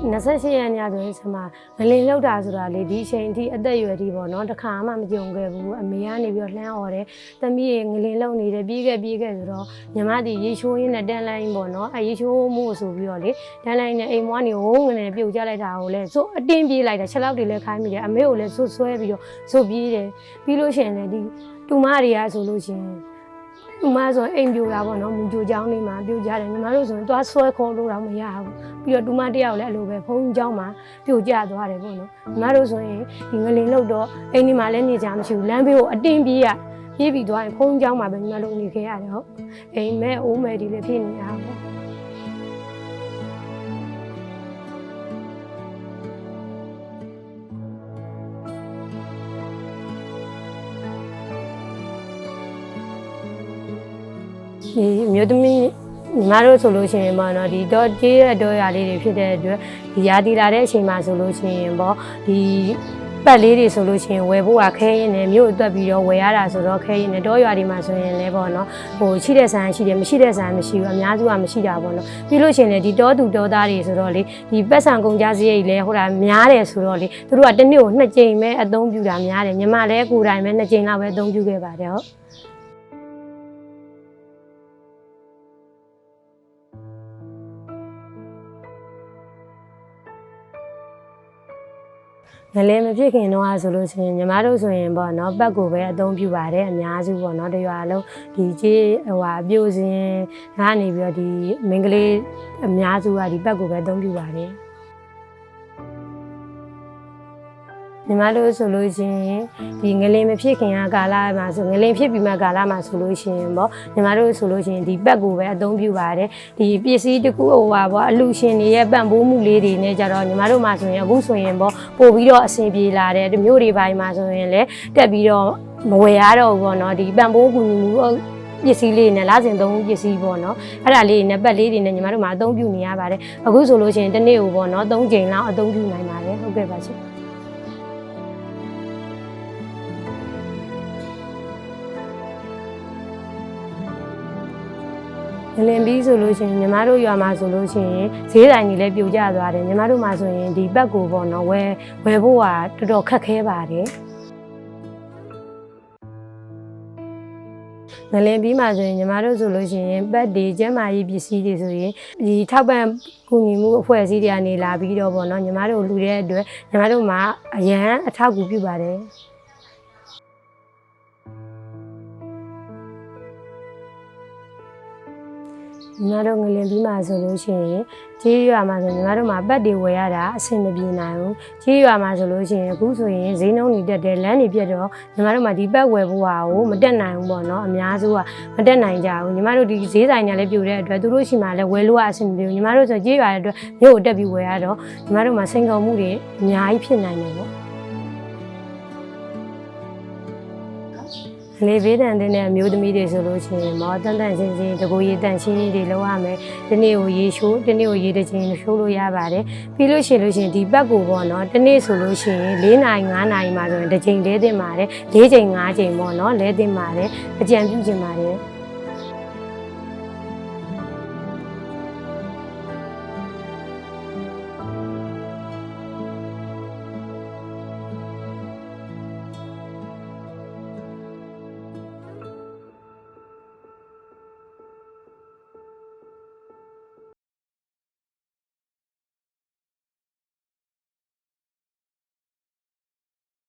28ရက်ညဆိုရင်ဆမငလင်လောက်တာဆိုတာလေဒီအချိန်အထိအသက်အရွယ်ဒီပေါ့နော်တခါမှမကြုံခဲ့ဘူးအမေကနေပြီးတော့လှမ်းអော်တယ်သမီးရေငလင်လောက်နေတယ်ပြေးခဲ့ပြေးခဲ့ဆိုတော့ညီမဒီရေချိုးရင်းနဲ့တန်လိုင်းပေါ့နော်အဲရေချိုးမှုဆိုပြီးတော့လေတန်လိုင်းနဲ့အိမ်မွားနေဝုန်းငနေပြုတ်ကြလိုက်တာကိုလေစိုးအတင်းပြေးလိုက်တာချက်လောက်တွေလည်းခိုင်းမိတယ်အမေကိုလည်းဆွဆွဲပြီးတော့စိုးပြေးတယ်ပြီးလို့ရှိရင်လည်းဒီတူမတွေကဆိုလို့ရှိရင် ဥမာဆိုအိမ်ပြိုတာပေါ့နော်မူကြိုเจ้าနေမှာပြိုကြတယ်ညီမတို့ဆိုရင်သွားဆွဲခေါ်လို့တော့မရဘူးပြီးတော့တူမတယောက်လည်းအဲ့လိုပဲဖုန်းเจ้าမှာပြိုကျသွားတယ်ပေါ့နော်ညီမတို့ဆိုရင်ဒီငလင်လောက်တော့အိမ်ဒီမှာလည်းနေကြမရှိဘူးလမ်းဘေးကိုအတင်းပြေးရပြေးပြီးသွားရင်ဖုန်းเจ้าမှာပဲညီမတို့နေခဲ့ရတယ်ဟုတ်အိမ်မဲအိုးမဲဒီလည်းဖြစ်နေရတာပေါ့ ဒီမြို့သမီးညီမတို့ဆိုလို့ရှိရင်ပေါ့နော်ဒီတော့ကြေးရတော့ရလေးတွေဖြစ်တဲ့အတွက်ဒီရာသီလာတဲ့အချိန်မှာဆိုလို့ရှိရင်ပေါ့ဒီပတ်လေးတွေဆိုလို့ရှိရင်ဝယ်ဖို့ကခဲရင်လည်းမြို့အတွက်ပြီးတော့ဝယ်ရတာဆိုတော့ခဲရင်လည်းတော့ရွာဒီမှာဆိုရင်လည်းပေါ့နော်ဟိုရှိတဲ့ဆန်ရှိတယ်မရှိတဲ့ဆန်မရှိဘူးအများစုကမရှိတာပေါ့နော်ပြီးလို့ရှိရင်လည်းဒီတောသူတောသားတွေဆိုတော့လေဒီပတ်ဆံကုန်ကြစရိတ်လည်းဟိုတာများတယ်ဆိုတော့လေသူတို့ကတစ်နေ့ကိုနှစ်ကြိမ်ပဲအသုံးပြုတာများတယ်ညီမလည်းကိုယ်တိုင်ပဲနှစ်ကြိမ်လောက်ပဲအသုံးပြုခဲ့ပါတယ်ဟုတ် ငလဲမဖြစ်ခင်တော့ဆိုလို့ရှိရင်ညီမတို့ဆိုရင်ပေါ့နော်ပတ်ကိုပဲအသုံးပြုပါတယ်အများစုပေါ့နော်တရွာလုံးဒီကြေးဟိုဟာအပြိုစင်ကနေပြီးတော့ဒီမင်္ဂလေးအများစုကဒီပတ်ကိုပဲအသုံးပြုပါတယ် ညီမတို့ဆိုလို့ရှိရင်ဒီငလင်မဖြစ်ခင်ကကာလမှာဆိုငလင်ဖြစ်ပြီးမှကာလမှာဆိုလို့ရှိရင်ပေါ့ညီမတို့ဆိုလို့ရှိရင်ဒီပတ်ကိုပဲအသုံးပြုပါတယ်ဒီပစ္စည်းတစ်ခုဟိုပါပေါ့အလူရှင်တွေရဲ့ပံ့ပိုးမှုလေးတွေနဲ့ကြတော့ညီမတို့မှာဆိုရင်အခုဆိုရင်ပေါ့ပို့ပြီးတော့အဆင်ပြေလာတယ်ဒီမျိုးတွေပိုင်းမှာဆိုရင်လည်းတက်ပြီးတော့မဝယ်ရတော့ဘူးပေါ့နော်ဒီပံ့ပိုးကူညီမှုပစ္စည်းလေးနဲ့လာစဉ်သုံးပစ္စည်းပေါ့နော်အဲ့ဒါလေးနဲ့ပတ်လေးတွေနဲ့ညီမတို့မှာအသုံးပြုနေရပါတယ်အခုဆိုလို့ရှိရင်တစ်နေ့ကိုပေါ့နော်၃ချိန်လောက်အသုံးပြုနိုင်ပါတယ်ဟုတ်ကဲ့ပါရှင် ငလင်ပြီးဆိုလို့ရှိရင်ညီမတို့ရွာမှာဆိုလို့ရှိရင်ဈေးတိုင်းကြီးလည်းပြိုကျသွားတယ်ညီမတို့မှာဆိုရင်ဒီဘက်ကိုပေါ့နော်ဝယ်ဝယ်ဖို့ကတော်တော်ခက်ခဲပါတယ်ငလင်ပြီးမှဆိုရင်ညီမတို့ဆိုလို့ရှိရင်ပတ်ဒီကျမ်းမာရေးပစ္စည်းတွေဆိုရင်ဒီထောက်ပံ့ကူညီမှုအဖွဲ့အစည်းတွေကနေလာပြီးတော့ပေါ့နော်ညီမတို့လူတဲ့အတွက်ညီမတို့မှာအရန်အထောက်အကူပြုပါတယ် ညီမတို့ငလင်ပြီးမှဆိုလို့ရှိရင်ကြေးရွာမှာဆိုညီမတို့မှာပတ်တွေဝယ်ရတာအဆင်မပြေနိုင်ဘူးကြေးရွာမှာဆိုလို့ရှိရင်အခုဆိုရင်ဈေးနှုန်းတွေတက်တယ်လမ်းတွေပြတ်တော့ညီမတို့မှာဒီပတ်ဝယ်ဖို့ဟာကိုမတက်နိုင်ဘူးပေါ့နော်အများစုကမတက်နိုင်ကြဘူးညီမတို့ဒီဈေးဆိုင်ညာလည်းပြိုတဲ့အတွက်သူတို့ရှိမှလည်းဝယ်လို့ကအဆင်မပြေဘူးညီမတို့ဆိုကြေးရွာတဲ့အတွက်မြို့ကိုတက်ပြီးဝယ်ရတော့ညီမတို့မှာစိန်ခေါ်မှုတွေအများကြီးဖြစ်နိုင်တယ်ပေါ့ လေဘေးတန်တဲ့အမျိုးသမီးတွေဆိုလို့ရှိရင်မောတန်တန်ချင်းချင်းတကူရေတန်ချင်းချင်းတွေလောက်ရမယ်ဒီနေ့ကိုရေရှိုးဒီနေ့ကိုရေတစ်ချင်းရှိုးလို့ရပါတယ်ပြီးလို့ရှိရင်လို့ရှိရင်ဒီဘက်ကိုပေါ့နော်ဒီနေ့ဆိုလို့ရှိရင်၄နိုင်၅နိုင်မှာဆိုရင်တစ်ချိန်လဲတင်ပါတယ်၄ချိန်၅ချိန်ပေါ့နော်လဲတင်ပါတယ်အကြံပြုချင်ပါတယ်